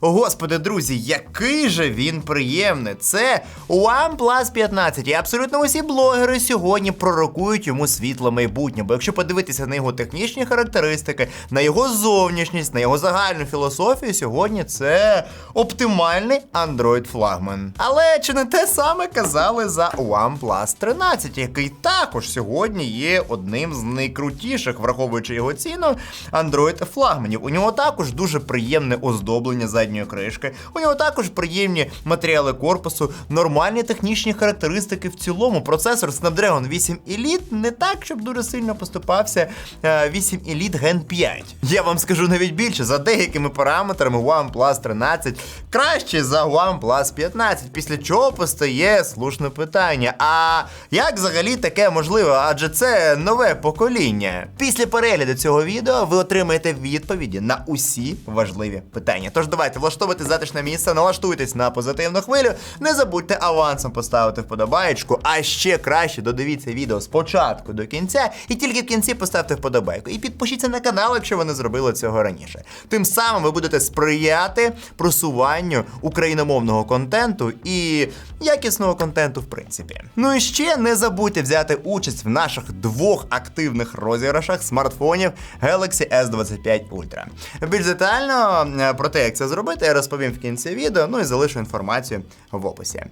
Господи, друзі, який же він приємний! Це OnePlus 15. І абсолютно усі блогери сьогодні пророкують йому світло майбутнє. Бо якщо подивитися на його технічні характеристики, на його зовнішність, на його загальну філософію, сьогодні це оптимальний Android флагман. Але чи не те саме казали за OnePlus 13, який також сьогодні є одним з найкрутіших, враховуючи його ціну, Android флагманів. У нього також дуже приємне оздоблення задньої кришки. У нього також приємні матеріали корпусу, нормальні технічні характеристики в цілому. Процесор Snapdragon 8 Elite не так, щоб дуже сильно поступався е, 8 Elite Gen 5. Я вам скажу навіть більше, за деякими параметрами OnePlus 13 краще за OnePlus 15. Після чого постає слушне питання: а як взагалі таке можливо? Адже це нове покоління. Після перегляду цього відео ви отримаєте відповіді на усі важливі питання. Тож давайте влаштовувати затишне місце, налаштуйтесь на позитивну хвилю. Не забудьте авансом поставити вподобаєчку, а ще краще додивіться відео спочатку до кінця, і тільки в кінці поставте вподобайку. І підпишіться на канал, якщо ви не зробили цього раніше. Тим самим ви будете сприяти просуванню україномовного контенту і якісного контенту, в принципі. Ну і ще не забудьте взяти участь в наших двох активних розіграшах смартфонів Galaxy S25 Ultra. Більш детально е, про те, як це зробити, я розповім в кінці відео, ну і залишу інформацію в описі.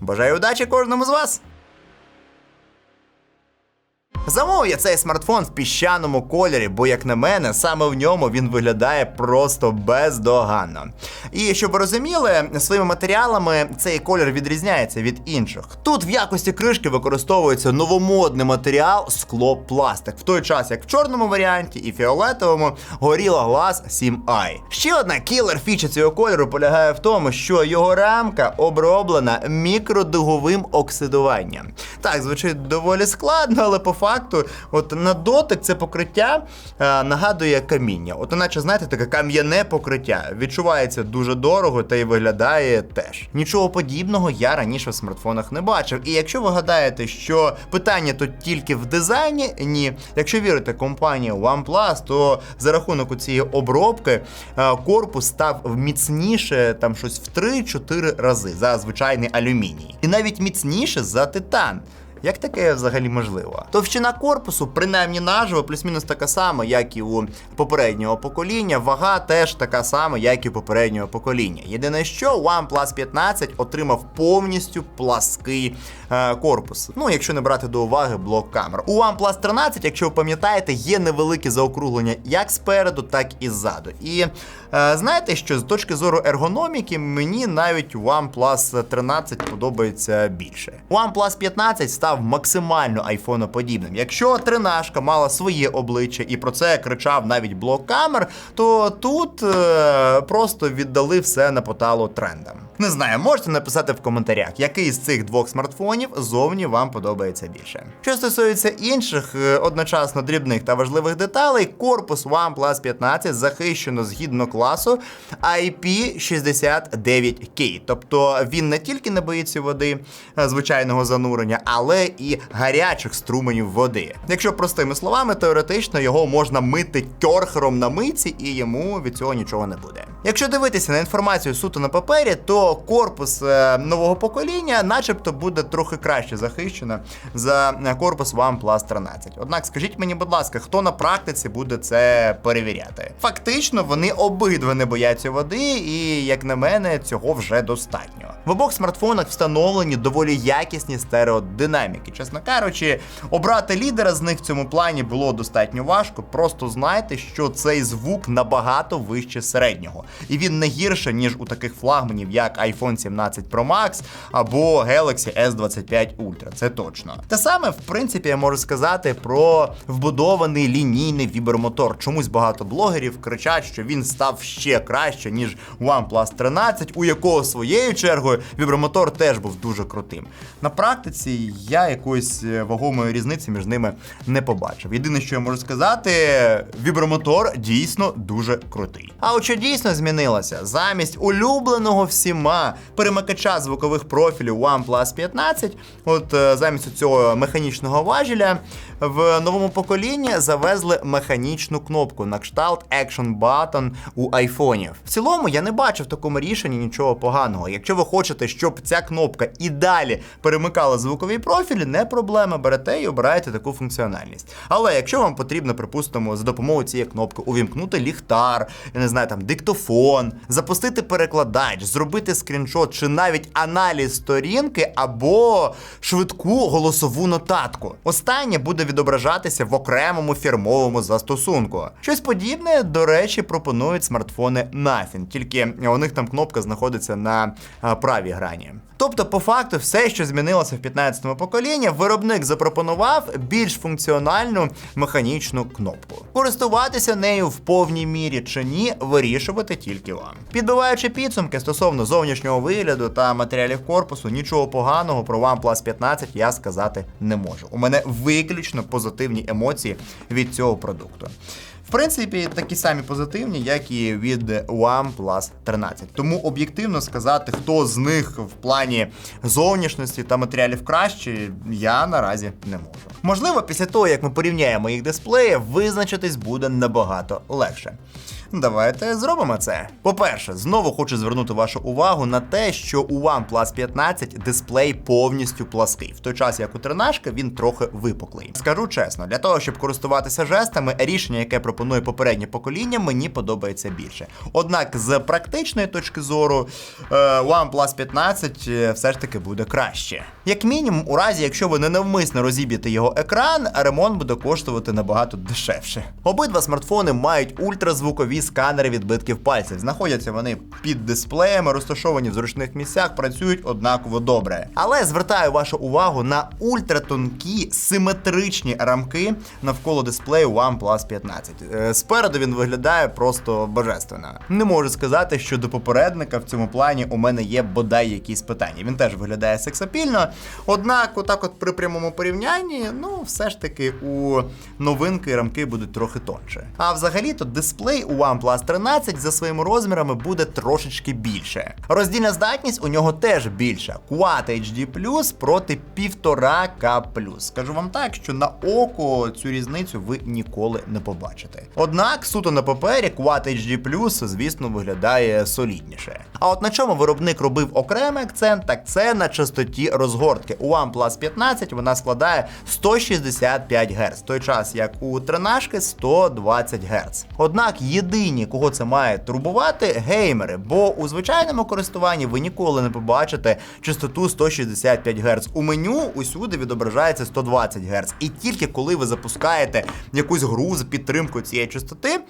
Бажаю удачі кожному з вас! Замовив я цей смартфон в піщаному кольорі, бо, як на мене, саме в ньому він виглядає просто бездоганно. І щоб ви розуміли, своїми матеріалами цей колір відрізняється від інших. Тут в якості кришки використовується новомодний матеріал склопластик, в той час як в чорному варіанті і фіолетовому Gorilla Glass 7i. Ще одна кілер фіча цього кольору полягає в тому, що його рамка оброблена мікродуговим оксидуванням. Так, звучить доволі складно, але по факту, от на дотик це покриття е, нагадує каміння. От, наче, знаєте, таке кам'яне покриття. Відчувається дуже дорого та й виглядає теж. Нічого подібного я раніше в смартфонах не бачив. І якщо ви гадаєте, що питання тут тільки в дизайні, ні. Якщо вірите компанії OnePlus, то за рахунок цієї обробки е, корпус став міцніше там щось в 3-4 рази за звичайний алюміній. І навіть міцніше за титан. Як таке взагалі можливо? Товщина корпусу, принаймні наживо, плюс-мінус така сама, як і у попереднього покоління. Вага теж така сама, як і у попереднього покоління. Єдине, що OnePlus 15 отримав повністю плаский е, корпус. Ну, якщо не брати до уваги блок камер. У OnePlus 13, якщо ви пам'ятаєте, є невеликі заокруглення як спереду, так і ззаду. І знаєте, що з точки зору ергономіки, мені навіть OnePlus 13 подобається більше. OnePlus 15 став максимально айфоноподібним. Якщо тринашка мала своє обличчя і про це кричав навіть блок камер, то тут е, просто віддали все на поталу трендам. Не знаю, можете написати в коментарях, який з цих двох смартфонів зовні вам подобається більше. Що стосується інших е, одночасно дрібних та важливих деталей, корпус OnePlus 15 захищено згідно класу IP69K. Тобто він не тільки не боїться води е, звичайного занурення, але і гарячих струменів води. Якщо простими словами, теоретично його можна мити кьорхером на митці, і йому від цього нічого не буде. Якщо дивитися на інформацію суто на папері, то корпус е, нового покоління, начебто, буде трохи краще захищено за е, корпус OnePlus 13. Однак, скажіть мені, будь ласка, хто на практиці буде це перевіряти? Фактично, вони обидва не бояться води, і як на мене, цього вже достатньо. В обох смартфонах встановлені доволі якісні стереодинаміки. Чесно кажучи, обрати лідера з них в цьому плані було достатньо важко. Просто знайте, що цей звук набагато вище середнього, і він не гірше, ніж у таких флагманів, як iPhone 17 Pro Max або Galaxy S25 Ultra. Це точно. Те саме, в принципі, я можу сказати про вбудований лінійний вібромотор. Чомусь багато блогерів кричать, що він став ще краще, ніж OnePlus 13, у якого своєю чергою вібромотор теж був дуже крутим. На практиці я якоїсь е, вагомої різниці між ними не побачив. Єдине, що я можу сказати, вібромотор дійсно дуже крутий. А от що дійсно змінилося, замість улюбленого всіма перемикача звукових профілів OnePlus 15, от е, замість цього механічного важеля, в новому поколінні завезли механічну кнопку на кшталт Action Button у айфонів. В цілому я не бачу в такому рішенні нічого поганого. Якщо ви хочете, щоб ця кнопка і далі перемикала звукові профілі, не проблема. Берете і обираєте таку функціональність. Але якщо вам потрібно, припустимо, за допомогою цієї кнопки увімкнути ліхтар, я не знаю, там диктофон, запустити перекладач, зробити скріншот чи навіть аналіз сторінки або швидку голосову нотатку. Останнє буде відображатися в окремому фірмовому застосунку. Щось подібне, до речі, пропонують смартфони Nothing, тільки у них там кнопка знаходиться на правій грані. Тобто, по факту, все, що змінилося в 15-му поколінні, виробник запропонував більш функціональну механічну кнопку. Користуватися нею в повній мірі чи ні, вирішувати тільки вам. Підбиваючи підсумки стосовно зовнішнього вигляду та матеріалів корпусу, нічого поганого про OnePlus 15 я сказати не можу. У мене виключно позитивні емоції від цього продукту. Принципі, такі самі позитивні, як і від OnePlus 13. Тому об'єктивно сказати, хто з них в плані зовнішності та матеріалів краще, я наразі не можу. Можливо, після того, як ми порівняємо їх дисплеї, визначитись буде набагато легше. Давайте зробимо це. По-перше, знову хочу звернути вашу увагу на те, що у OnePlus 15 дисплей повністю плаский, в той час як у 13 він трохи випуклий. Скажу чесно, для того, щоб користуватися жестами, рішення, яке пропонує попереднє покоління, мені подобається більше. Однак, з практичної точки зору, е, OnePlus 15 е, все ж таки буде краще. Як мінімум, у разі, якщо ви ненавмисно розіб'єте його екран, ремонт буде коштувати набагато дешевше. Обидва смартфони мають ультразвукові сканери відбитків пальців. Знаходяться вони під дисплеями, розташовані в зручних місцях, працюють однаково добре. Але звертаю вашу увагу на ультратонкі симетричні рамки навколо дисплею OnePlus 15. Е, Спереду він виглядає просто божественно. Не можу сказати, що до попередника в цьому плані у мене є бодай якісь питання. Він теж виглядає сексапільно. Однак, отак, от при прямому порівнянні, ну все ж таки у новинки рамки будуть трохи тонше. А взагалі-то дисплей у OnePlus 13 за своїми розмірами буде трошечки більше. Роздільна здатність у нього теж більша. Quad HD проти 1,5К. Скажу вам так, що на око цю різницю ви ніколи не побачите. Однак, суто на папері, Quad HD звісно, виглядає солідніше. А от на чому виробник робив окремий акцент, так це на частоті розгортки. У OnePlus 15 вона складає 165 Гц, в той час як у 13 120 Гц. Однак єдині, кого це має турбувати, геймери, бо у звичайному користуванні ви ніколи не побачите частоту 165 Гц. У меню усюди відображається 120 Гц. І тільки коли ви запускаєте якусь гру з підтримкою цієї частоти,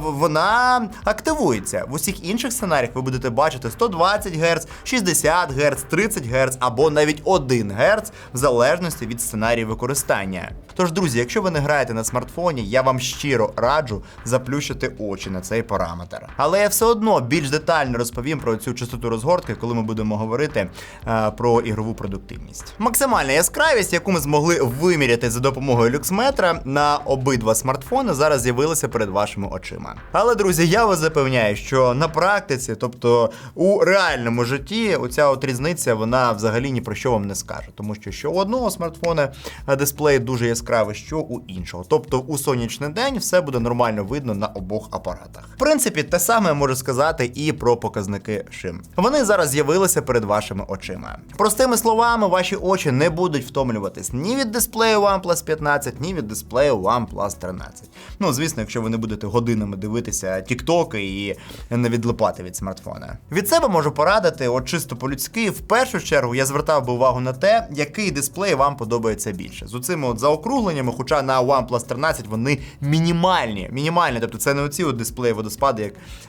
вона активується. В усіх інших сценаріях ви будете бачити 120 Гц, 60 Гц, 30 Гц або навіть 1 Гц, в залежності від сценарію використання. Тож, друзі, якщо ви не граєте на смартфоні, я вам щиро раджу заплющити очі на цей параметр. Але я все одно більш детально розповім про цю частоту розгортки, коли ми будемо говорити е, про ігрову продуктивність. Максимальна яскравість, яку ми змогли виміряти за допомогою люксметра на обидва смартфони, зараз з'явилася перед вашими очима. Але, друзі, я вас запевняю, що на практиці, тобто у реальному житті, оця от різниця, вона взагалі ні про що вам не скаже, тому що що у одного смартфона е, дисплей дуже яскравий, що у іншого. Тобто у сонячний день все буде нормально видно на обох апаратах. В принципі, те саме можу сказати і про показники шим. Вони зараз з'явилися перед вашими очима. Простими словами, ваші очі не будуть втомлюватись ні від дисплею OnePlus 15, ні від дисплею OnePlus 13. Ну, звісно, якщо ви не будете годинами дивитися тіктоки і не відлипати від смартфона. Від себе можу порадити, от чисто по-людськи, в першу чергу я звертав би увагу на те, який дисплей вам подобається більше. З оцими от заокругленнями, хоча на OnePlus 13 вони мінімальні. Мінімальні, тобто це не оці от дисплеї водоспади,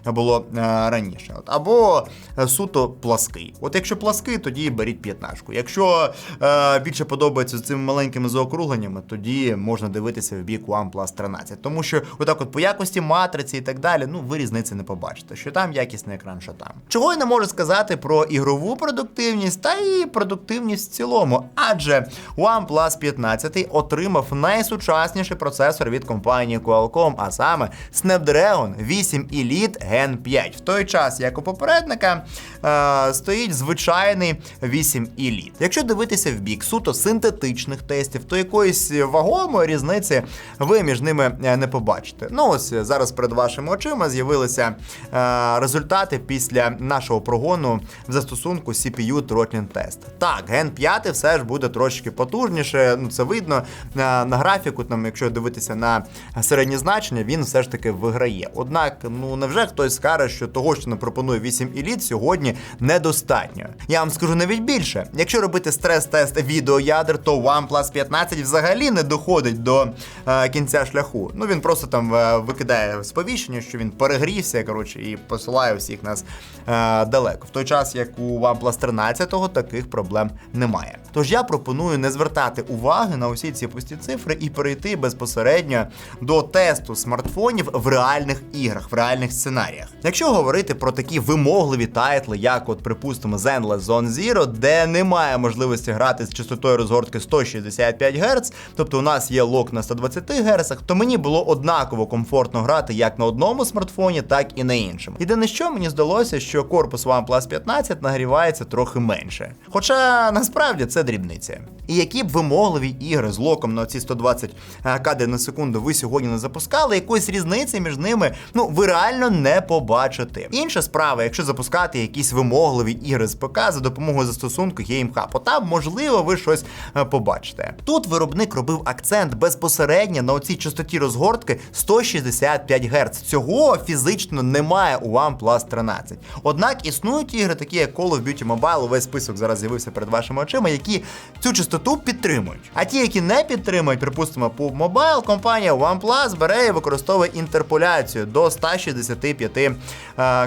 як було е, раніше. От. Або е, суто плаский. От якщо плаский, тоді беріть 15. Якщо е, більше подобається з цими маленькими заокругленнями, тоді можна дивитися в бік OnePlus 13. Тому що отак от по якості матриці і так далі, ну ви різниці не побачите, що там якісний екран, що там. Чого я не можу сказати про ігрову продуктивність та і продуктивність в цілому, адже OnePlus 15 отримав найсучасніший процесор від компанії Qualcomm, а саме Snapdragon 8 Elite Gen 5. В той час, як у попередника, е, стоїть звичайний 8 Elite. Якщо дивитися в бік суто синтетичних тестів, то якоїсь вагомої різниці ви між ними е, не побачите. Ну ось е, зараз перед вашими очима з'явилися е, результати після нашого прогону в застосунку CPU Throttling Test. Так, Gen 5 все ж буде трошки потужніше. Ну це видно на, на графіку. Там, якщо дивитися на середні значення, він все ж таки виграє. Однак, ну невже хтось скаже, що того, що нам пропонує 8 Elite, сьогодні недостатньо. Я вам скажу навіть більше. Якщо робити стрес-тест відеоядер, то OnePlus 15 взагалі не доходить до е, кінця шляху. Ну він просто там е, викидає сповіщення, що він перегрівся, коротше, і посилає всіх нас е, далеко. В той час, як у OnePlus 13 таких проблем немає. Тож я пропоную не звертати уваги на усі ці пусті цифри і перейти безпосередньо до тесту смартфонів в реальних іграх, в реальних сценаріях. Якщо говорити про такі вимогливі тайтли, як, от, припустимо, Zenless Zone Zero, де немає можливості грати з частотою розгортки 165 Гц, тобто у нас є лок на 120 Гц, то мені було однаково комфортно грати як на одному смартфоні, так і на іншому. Єдине, що мені здалося, що корпус OnePlus 15 нагрівається трохи менше. Хоча насправді це дрібниця. І які б вимогливі ігри з локом на ці 120 кадрів на секунду ви сьогодні не запускали, якоїсь різниці між ними ну ви реально не побачите. Інша справа, якщо запускати якісь вимогливі ігри з ПК за допомогою застосунку GameHub, там можливо ви щось е, побачите. Тут виробник робив акцент безпосередньо на оцій частоті розгортки 165 Гц. Цього фізично немає у OnePlus 13. Однак існують ігри, такі як Call of Duty Mobile, увесь список зараз з'явився перед вашими очима, які цю частоту підтримують. А ті, які не підтримують, припустимо, по Mobile, компанія OnePlus бере і використовує інтерполяцію до 165 е,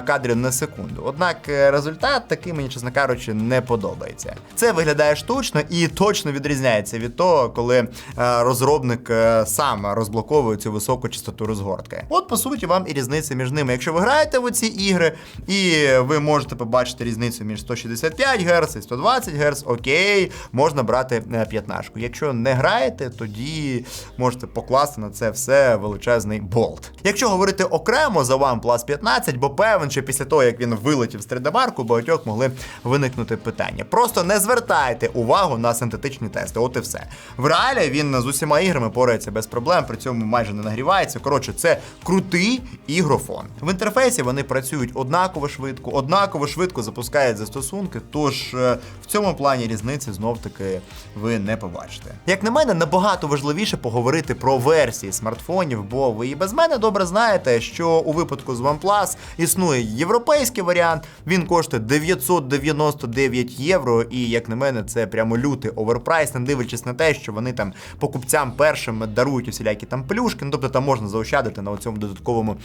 кадрів на секунду. Однак е, результат такий мені, чесно кажучи, не подобається. Це виглядає штучно і точно відрізняється від того, коли е, розробник сам розблоковує цю високу частоту розгортки. От по суті вам і різниця між ними. Якщо ви граєте в ці ігри, і ви можете побачити різницю між 165 Гц і 120 Гц, окей, можна брати 15. Якщо не граєте, тоді можете покласти на це все величезний болт. Якщо говорити окремо за OnePlus 15, бо певен, що після того, як він вилетів з 3D-марку, багатьох могли виникнути питання. Просто не звертайте увагу на синтетичні тести. От і все. В реалі він з усіма іграми порається без проблем, при цьому майже не нагрівається. Коротше, це крутий ігрофон. В інтерфейсі вони працюють однаково швидко, однаково швидко запускають застосунки. Тож е, в цьому плані різниці знов таки ви не побачите. Як на мене, набагато важливіше поговорити про версії смартфонів, бо ви і без мене добре знаєте, що у випадку з OnePlus існує європейський варіант. Він коштує 999 євро. І як на мене, це прямо лютий оверпрайс, не дивлячись на те, що вони там покупцям першим дарують усілякі там плюшки. Ну, тобто там можна заощадити на цьому додатковому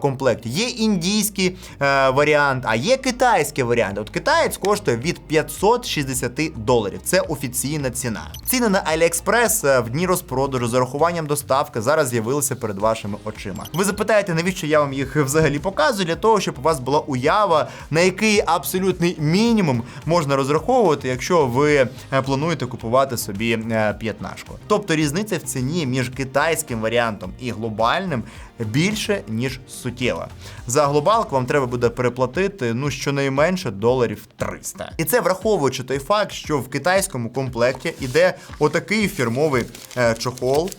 комплекті. Є індійський е, варіант, а є китайський варіант. От китаєць коштує від 560 доларів. Це офіційна ціна. Ціни на AliExpress е, в дні розпродажу з урахуванням доставки зараз з'явилися перед вашими очима. Ви запитаєте, навіщо я вам їх взагалі показую? Для того, щоб у вас була уява, на який абсолютний мінімум можна розраховувати, якщо ви е, плануєте купувати собі е, п'ятнашку. Тобто різниця в ціні між китайським варіантом і глобальним більше ніж суттєва. За глобалку вам треба буде переплатити ну щонайменше доларів 300. І це враховуючи той факт, що в китайському комплекті іде отакий фірмовий е, чохол.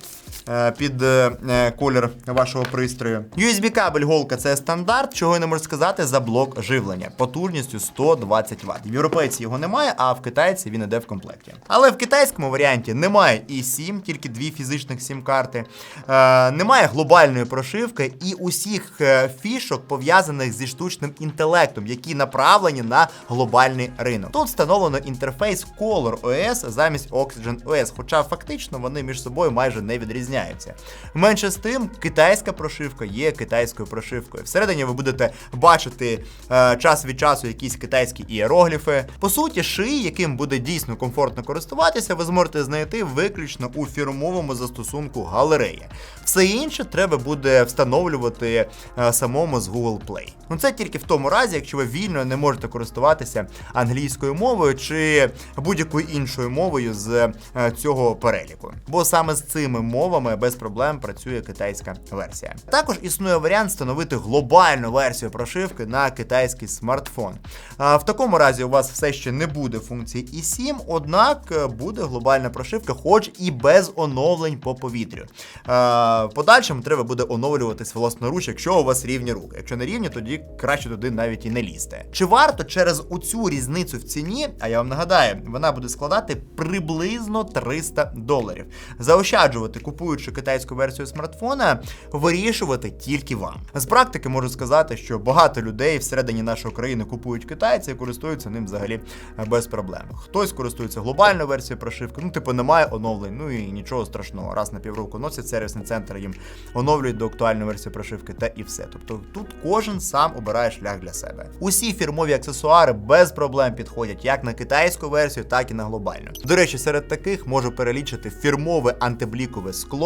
Е, Під е, е, колір вашого пристрою. USB-кабель голка це стандарт, чого я не можу сказати за блок живлення потужністю 120 Вт. В європейці його немає, а в китайці він іде в комплекті. Але в китайському варіанті немає і сім, тільки дві фізичних сім-карти. Немає глобальної прошивки і усіх фішок пов'язаних зі штучним інтелектом, які направлені на глобальний ринок. Тут встановлено інтерфейс Color OS замість Oxygen OS, хоча фактично вони між собою майже не відрізняються. Відрізняються. Менше з тим, китайська прошивка є китайською прошивкою. Всередині ви будете бачити е, час від часу якісь китайські іерогліфи. По суті, шиї, яким буде дійсно комфортно користуватися, ви зможете знайти виключно у фірмовому застосунку галереї. Все інше треба буде встановлювати е, самому з Google Play. Ну це тільки в тому разі, якщо ви вільно не можете користуватися англійською мовою чи будь-якою іншою мовою з е, цього переліку. Бо саме з цими мовами без проблем працює китайська версія. Також існує варіант встановити глобальну версію прошивки на китайський смартфон. В такому разі у вас все ще не буде функції i7, однак е, буде глобальна прошивка, хоч і без оновлень по повітрю. Подальшому треба буде оновлюватись власноруч, якщо у вас рівні руки. Якщо не рівні, тоді краще туди навіть і не лізти. Чи варто через оцю різницю в ціні, а я вам нагадаю, вона буде складати приблизно 300 доларів. Заощаджувати, купуючи китайську версію смартфона, вирішувати тільки вам. З практики можу сказати, що багато людей всередині нашої країни купують китайці і користуються ним взагалі без проблем. Хтось користується глобальною версією прошивки, ну типу немає оновлень, ну і нічого страшного. Раз на півроку носять сервісний центр, їм оновлюють до актуальної версії прошивки та і все. Тобто тут кожен сам обирає шлях для себе. Усі фірмові аксесуари без проблем підходять як на китайську версію, так і на глобальну. До речі, серед таких можу перелічити фірмове антиблікове скло,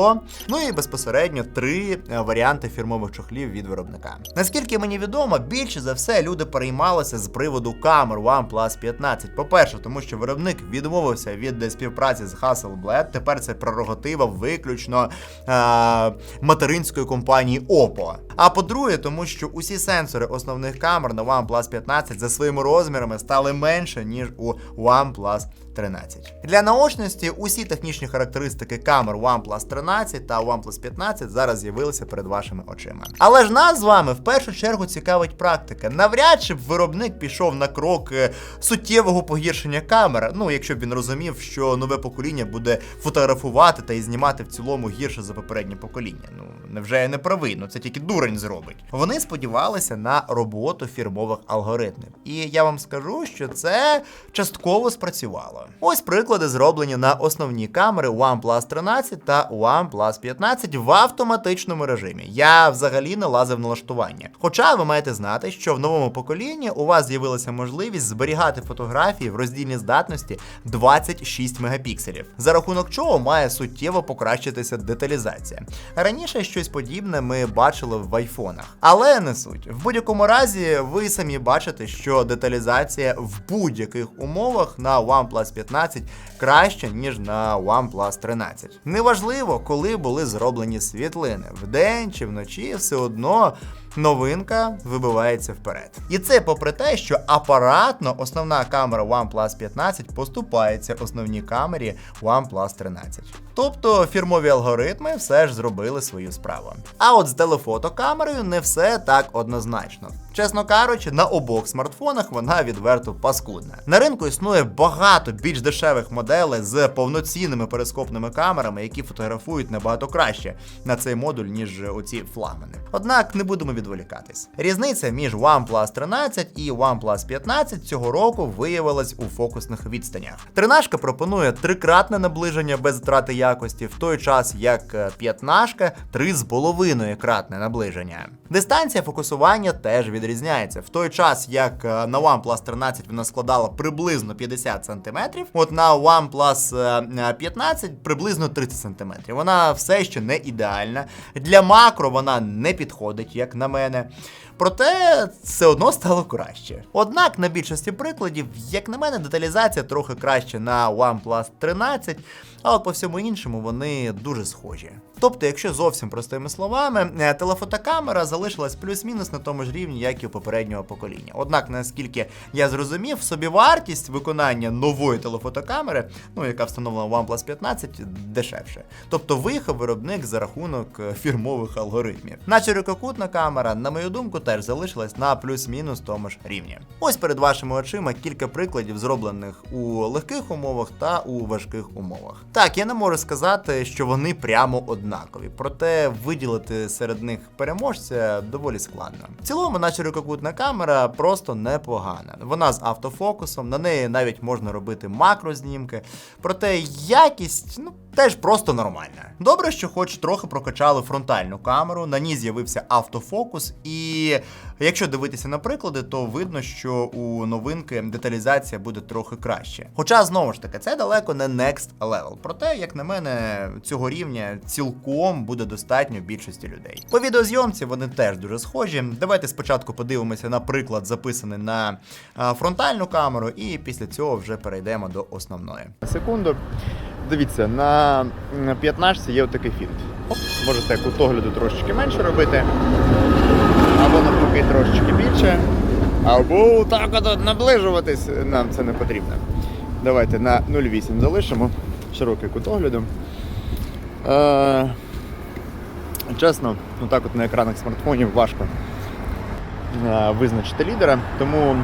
ну і безпосередньо три е, варіанти фірмових чохлів від виробника. Наскільки мені відомо, більше за все люди переймалися з приводу камер OnePlus 15. По-перше, тому що виробник відмовився від співпраці з Hasselblad, Тепер це прерогатива виключно е- материнської компанії Oppo. А по-друге, тому що усі сенсори основних камер на OnePlus 15 за своїми розмірами стали менше, ніж у OnePlus 13. Для наочності усі технічні характеристики камер OnePlus 13 та OnePlus 15 зараз з'явилися перед вашими очима. Але ж нас з вами в першу чергу цікавить практика. Навряд чи б виробник пішов на крок е, суттєвого погіршення камер. Ну, якщо б він розумів, що нове покоління буде фотографувати та і знімати в цілому гірше за попереднє покоління. Ну невже я не правий? Ну це тільки дурень зробить. Вони сподівалися на роботу фірмових алгоритмів. І я вам скажу, що це частково спрацювало. Ось приклади зроблені на основні камери OnePlus 13 та OnePlus 15 в автоматичному режимі. Я взагалі не лазив налаштування. Хоча ви маєте знати, що в новому поколінні у вас з'явилася можливість зберігати фотографії в роздільній здатності 26 мегапікселів, за рахунок чого має суттєво покращитися деталізація. Раніше щось подібне ми бачили в айфонах, але не суть. В будь-якому разі, ви самі бачите, що деталізація в будь-яких умовах на OnePlus 15 краще, ніж на OnePlus 13. Неважливо, коли були зроблені світлини, вдень чи вночі, все одно. Новинка вибивається вперед. І це попри те, що апаратно основна камера OnePlus 15 поступається основній камері OnePlus 13. Тобто фірмові алгоритми все ж зробили свою справу. А от з телефотокамерою не все так однозначно. Чесно кажучи, на обох смартфонах вона відверто паскудна. На ринку існує багато більш дешевих моделей з повноцінними перископними камерами, які фотографують набагато краще на цей модуль, ніж оці флагмани. Однак не будемо відволікатись. Різниця між OnePlus 13 і OnePlus 15 цього року виявилась у фокусних відстанях. Тринашка пропонує трикратне наближення без втрати якості, в той час як п'ятнашка три з половиною кратне наближення. Дистанція фокусування теж відрізняється. В той час, як е, на OnePlus 13 вона складала приблизно 50 см, от на OnePlus 15 приблизно 30 см. Вона все ще не ідеальна. Для макро вона не підходить, як на мене. né? Проте все одно стало краще. Однак на більшості прикладів, як на мене, деталізація трохи краще на OnePlus 13, а от по всьому іншому вони дуже схожі. Тобто, якщо зовсім простими словами, е, телефотокамера залишилась плюс-мінус на тому ж рівні, як і у попереднього покоління. Однак, наскільки я зрозумів, собівартість виконання нової телефотокамери, ну яка встановлена OnePlus 15, дешевше. Тобто виїхав виробник за рахунок е, фірмових алгоритмів. Наче рукокутна камера, на мою думку, теж залишилась на плюс-мінус тому ж рівні. Ось перед вашими очима кілька прикладів, зроблених у легких умовах та у важких умовах. Так, я не можу сказати, що вони прямо однакові, проте виділити серед них переможця доволі складно. В цілому, наче рукокутна камера просто непогана. Вона з автофокусом, на неї навіть можна робити макрознімки, проте якість, ну теж просто нормальна. Добре, що хоч трохи прокачали фронтальну камеру, на ній з'явився автофокус, і якщо дивитися на приклади, то видно, що у новинки деталізація буде трохи краще. Хоча знову ж таки, це далеко не next level. Проте, як на мене, цього рівня цілком буде достатньо більшості людей. По відеозйомці вони теж дуже схожі. Давайте спочатку подивимося на приклад, записаний на фронтальну камеру, і після цього вже перейдемо до основної. Секунду. Дивіться, на 15 є отакий фінт. Оп, Можете кутогляду трошечки менше робити, або навпаки трошечки більше, або так от наближуватись. Нам це не потрібно. Давайте на 0,8 залишимо. Широкий кутогляду. Е, чесно, отак от на екранах смартфонів важко визначити лідера, тому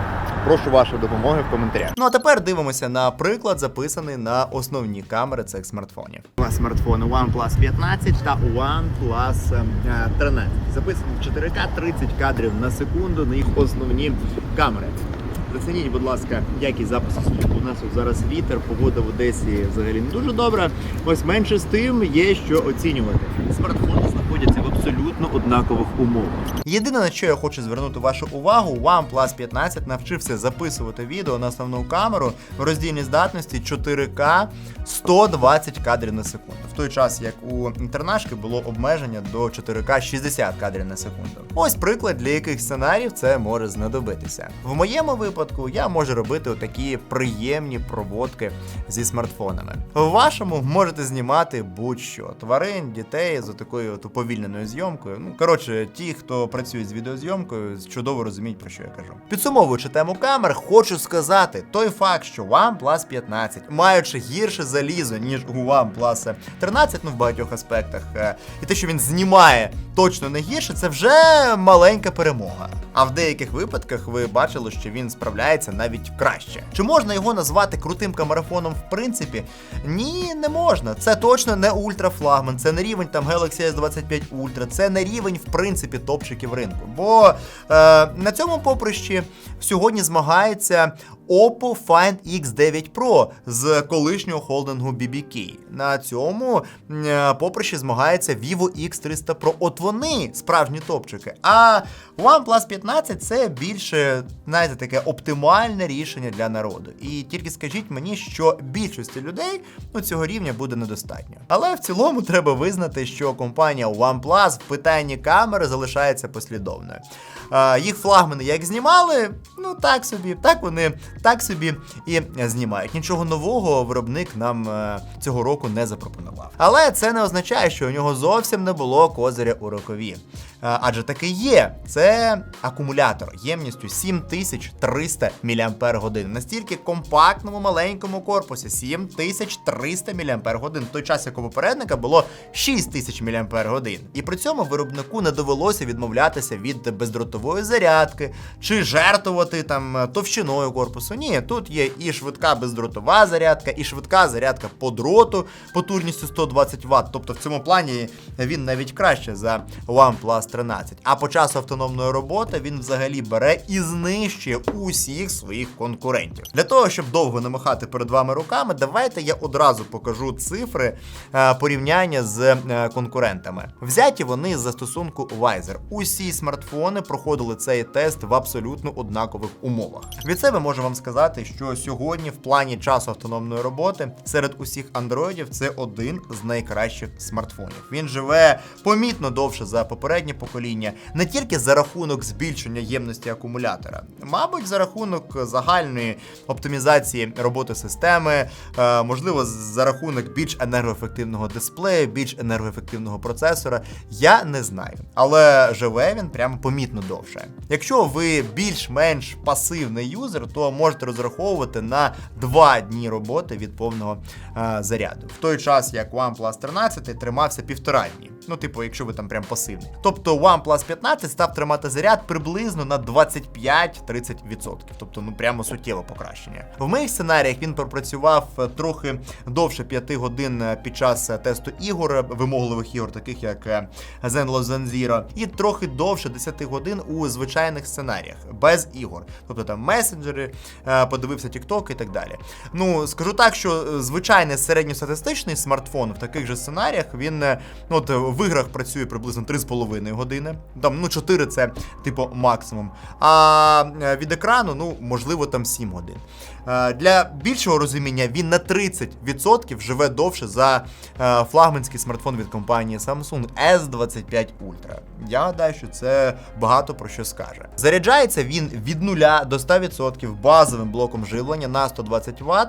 прошу вашої допомоги в коментарях. Ну а тепер дивимося на приклад, записаний на основні камери цих смартфонів. Два смартфони OnePlus 15 та OnePlus е, 13. Записані в 4К 30 кадрів на секунду на їх основні камери. Зацініть, будь ласка, якість запису. У нас от зараз вітер, погода в Одесі взагалі не дуже добра. Ось менше з тим є що оцінювати. В абсолютно однакових умовах. Єдине, на що я хочу звернути вашу увагу, OnePlus 15 навчився записувати відео на основну камеру в роздільній здатності 4К 120 кадрів на секунду. В той час, як у інтернашки було обмеження до 4К 60 кадрів на секунду. Ось приклад, для яких сценаріїв це може знадобитися. В моєму випадку я можу робити отакі приємні проводки зі смартфонами. В вашому можете знімати будь-що тварин, дітей з такою уповільненою зйомкою. Ну коротше, ті, хто працює з відеозйомкою, чудово розуміють про що я кажу. Підсумовуючи тему камер, хочу сказати, той факт, що OnePlus 15, маючи гірше залізо, ніж у OnePlus 13, ну в багатьох аспектах, е, і те, що він знімає точно не гірше, це вже маленька перемога. А в деяких випадках ви бачили, що він справляється навіть краще. Чи можна його назвати крутим камерафоном в принципі? Ні, не можна. Це точно не ультрафлагман, це не рівень там Galaxy S25 Ultra, це не рівень, в принципі, топчиків ринку. Бо е, на цьому поприщі сьогодні змагається Oppo Find X9 Pro з колишнього холдингу BBK. На цьому е, поприщі змагається Vivo X300 Pro. От вони справжні топчики. А OnePlus 15 це більше, знаєте, таке оптимальне рішення для народу. І тільки скажіть мені, що більшості людей ну, цього рівня буде недостатньо. Але в цілому треба визнати, що компанія OnePlus в питанні камери залишається послідовною. Їх флагмани як знімали, ну так собі, так вони так собі і знімають. Нічого нового виробник нам е, цього року не запропонував. Але це не означає, що у нього зовсім не було козиря у рокові. Адже таки є. Це акумулятор ємністю 7300 мАч. Настільки компактному маленькому корпусі 7300 мАч. В той час, як у попередника було 6000 мАч. І при цьому виробнику не довелося відмовлятися від бездротової зарядки чи жертвувати там товщиною корпусу. Ні, тут є і швидка бездротова зарядка, і швидка зарядка по дроту потужністю 120 Вт. Тобто в цьому плані він навіть краще за OnePlus 13. А по часу автономної роботи він взагалі бере і знищує усіх своїх конкурентів. Для того, щоб довго не махати перед вами руками, давайте я одразу покажу цифри е, порівняння з е, конкурентами. Взяті вони з застосунку Wiser. Усі смартфони проходили цей тест в абсолютно однакових умовах. Від себе можу вам сказати, що сьогодні в плані часу автономної роботи серед усіх андроїдів це один з найкращих смартфонів. Він живе помітно довше за попереднє покоління, не тільки за рахунок збільшення ємності акумулятора, мабуть, за рахунок загальної оптимізації роботи системи, е, можливо, за рахунок більш енергоефективного дисплею, більш енергоефективного процесора. Я не знаю, але живе він прямо помітно довше. Якщо ви більш-менш пасивний юзер, то можете розраховувати на 2 дні роботи від повного е, заряду. В той час як OnePlus 13 тримався півтора дні. Ну, типу, якщо ви там прям пасивний. Тобто OnePlus 15 став тримати заряд приблизно на 25-30%. Тобто, ну прямо суттєве покращення. В моїх сценаріях він пропрацював е, трохи довше 5 годин е, під час тесту ігор, вимогливих ігор, таких як е, Zenless Zen Zero, і трохи довше 10 годин у звичайних сценаріях, без ігор. Тобто там месенджери, е, подивився TikTok і так далі. Ну, скажу так, що е, звичайний середньостатистичний смартфон в таких же сценаріях він е, ну, от, в іграх працює приблизно 3,5 години. Там, ну, 4 це типу максимум. А від екрану, ну, можливо, там 7 годин. Е, Для більшого розуміння він на 30% живе довше за е, флагманський смартфон від компанії Samsung S25 Ultra. Я гадаю, що це багато про що скаже. Заряджається він від 0 до 100% базовим блоком живлення на 120 Вт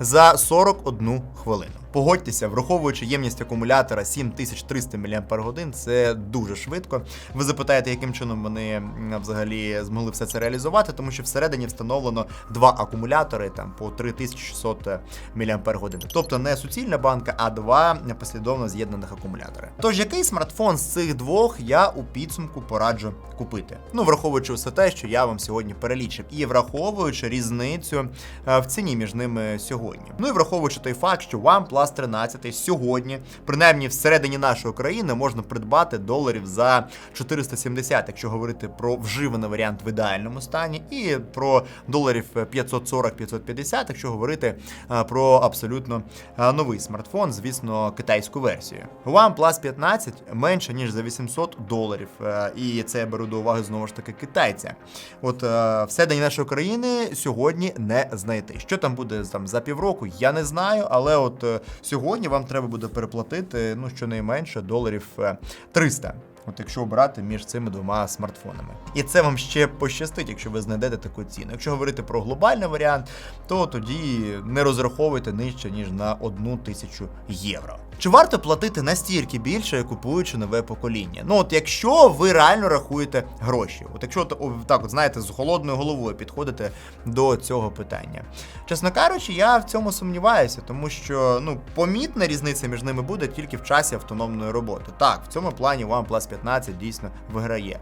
за 41 хвилину. Погодьтеся, враховуючи ємність акумулятора 7300 мАч, це дуже швидко. Ви запитаєте, яким чином вони взагалі змогли все це реалізувати, тому що всередині встановлено два акумулятори там по 3600 мАч. Тобто не суцільна банка, а два послідовно з'єднаних акумулятори. Тож який смартфон з цих двох я у підсумку пораджу купити? Ну, враховуючи все те, що я вам сьогодні перелічив, і враховуючи різницю е, в ціні між ними сьогодні. Ну і враховуючи той факт, що OnePlus 13 сьогодні, принаймні всередині нашої країни, можна придбати доларів за 470, якщо говорити про вживаний варіант в ідеальному стані, і про доларів 540-550, якщо говорити е, про абсолютно е, новий смартфон, звісно, китайську версію. OnePlus 15 менше ніж за 800 доларів, е, і це я беру до уваги знову ж таки китайця. От всередині нашої країни сьогодні не знайти. Що там буде там за півроку, я не знаю, але от сьогодні вам треба буде переплатити ну щонайменше доларів е, 300. От якщо обрати між цими двома смартфонами. І це вам ще пощастить, якщо ви знайдете таку ціну. Якщо говорити про глобальний варіант, то тоді не розраховуйте нижче, ніж на одну тисячу євро. Чи варто платити настільки більше, купуючи нове покоління? Ну от якщо ви реально рахуєте гроші, от якщо так, от знаєте, з холодною головою підходите до цього питання. Чесно кажучи, я в цьому сумніваюся, тому що ну помітна різниця між ними буде тільки в часі автономної роботи. Так, в цьому плані OnePlus 15 дійсно виграє.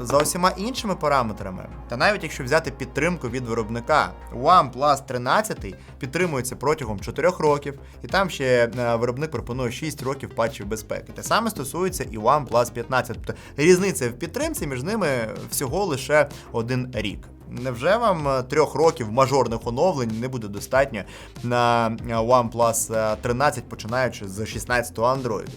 За усіма іншими параметрами, та навіть якщо взяти підтримку від виробника, OnePlus 13 підтримується протягом 4 років, і там ще е, виробник пропонує 6 років патчів безпеки. Те саме стосується і OnePlus 15. Тобто різниця в підтримці між ними всього лише один рік. Невже вам е, трьох років мажорних оновлень не буде достатньо на е, OnePlus е, 13, починаючи з 16-го Android?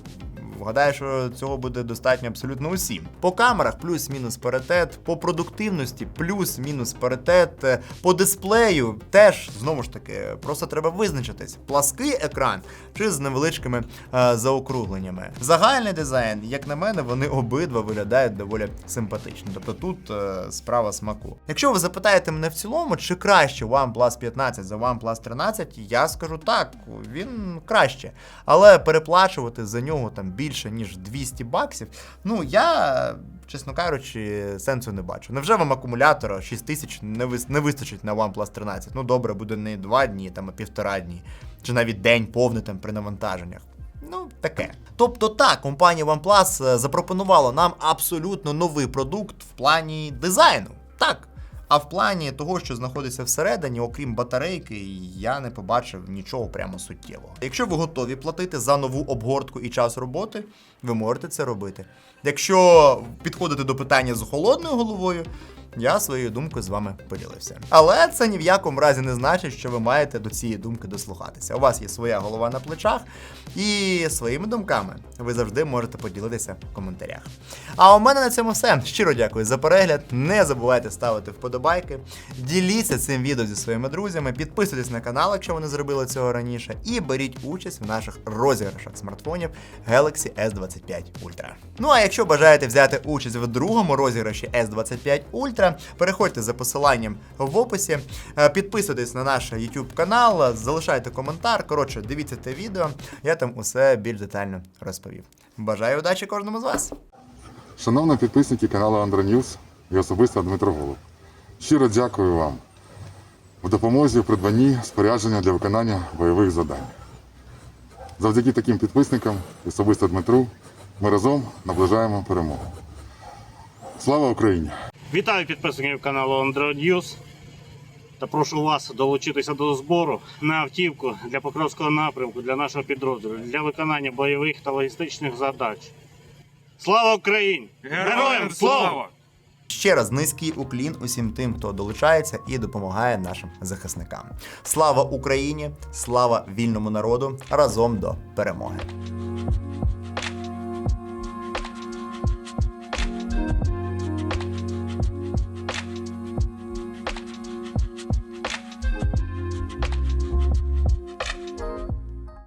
Вгадаю, що цього буде достатньо абсолютно усім. По камерах плюс-мінус паритет, по продуктивності плюс-мінус паритет, е, по дисплею теж знову ж таки просто треба визначитись: плаский екран чи з невеличкими е, заокругленнями. Загальний дизайн, як на мене, вони обидва виглядають доволі симпатично. Тобто тут е, справа смаку. Якщо ви запитаєте мене в цілому, чи краще OnePlus 15 за OnePlus 13, я скажу так, він краще. Але переплачувати за нього там більше ніж 200 баксів, ну я. Чесно кажучи, сенсу не бачу. Невже вам акумулятора 6000 не, не вистачить на OnePlus 13? Ну добре, буде не 2 дні, там, а півтора дні, чи навіть день повний там при навантаженнях. Ну, таке. Тобто так, компанія OnePlus е, запропонувала нам абсолютно новий продукт в плані дизайну. Так. А в плані того, що знаходиться всередині, окрім батарейки, я не побачив нічого прямо суттєвого. Якщо ви готові платити за нову обгортку і час роботи, ви можете це робити. Якщо підходити до питання з холодною головою, я своєю думкою з вами поділився. Але це ні в якому разі не значить, що ви маєте до цієї думки дослухатися. У вас є своя голова на плечах, і своїми думками ви завжди можете поділитися в коментарях. А у мене на цьому все. Щиро дякую за перегляд. Не забувайте ставити вподобайки, діліться цим відео зі своїми друзями, підписуйтесь на канал, якщо ви не зробили цього раніше, і беріть участь в наших розіграшах смартфонів Galaxy S25 Ultra. Ну а якщо бажаєте взяти участь в другому розіграші S25 Ultra, переходьте за посиланням в описі, е, підписуйтесь на наш YouTube канал, залишайте коментар. Коротше, дивіться те відео, я там усе більш детально розповів. Бажаю удачі кожному з вас! Шановні підписники каналу Андроньюз і особисто Дмитро Голуб. Щиро дякую вам в допомозі в придбанні спорядження для виконання бойових завдань. Завдяки таким підписникам, і особисто Дмитру, ми разом наближаємо перемогу. Слава Україні! Вітаю підписників каналу Android News та прошу вас долучитися до збору на автівку для Покровського напрямку для нашого підрозділу для виконання бойових та логістичних задач. Слава Україні! Героям слава! Ще раз низький уклін усім тим, хто долучається і допомагає нашим захисникам. Слава Україні! Слава вільному народу! Разом до перемоги!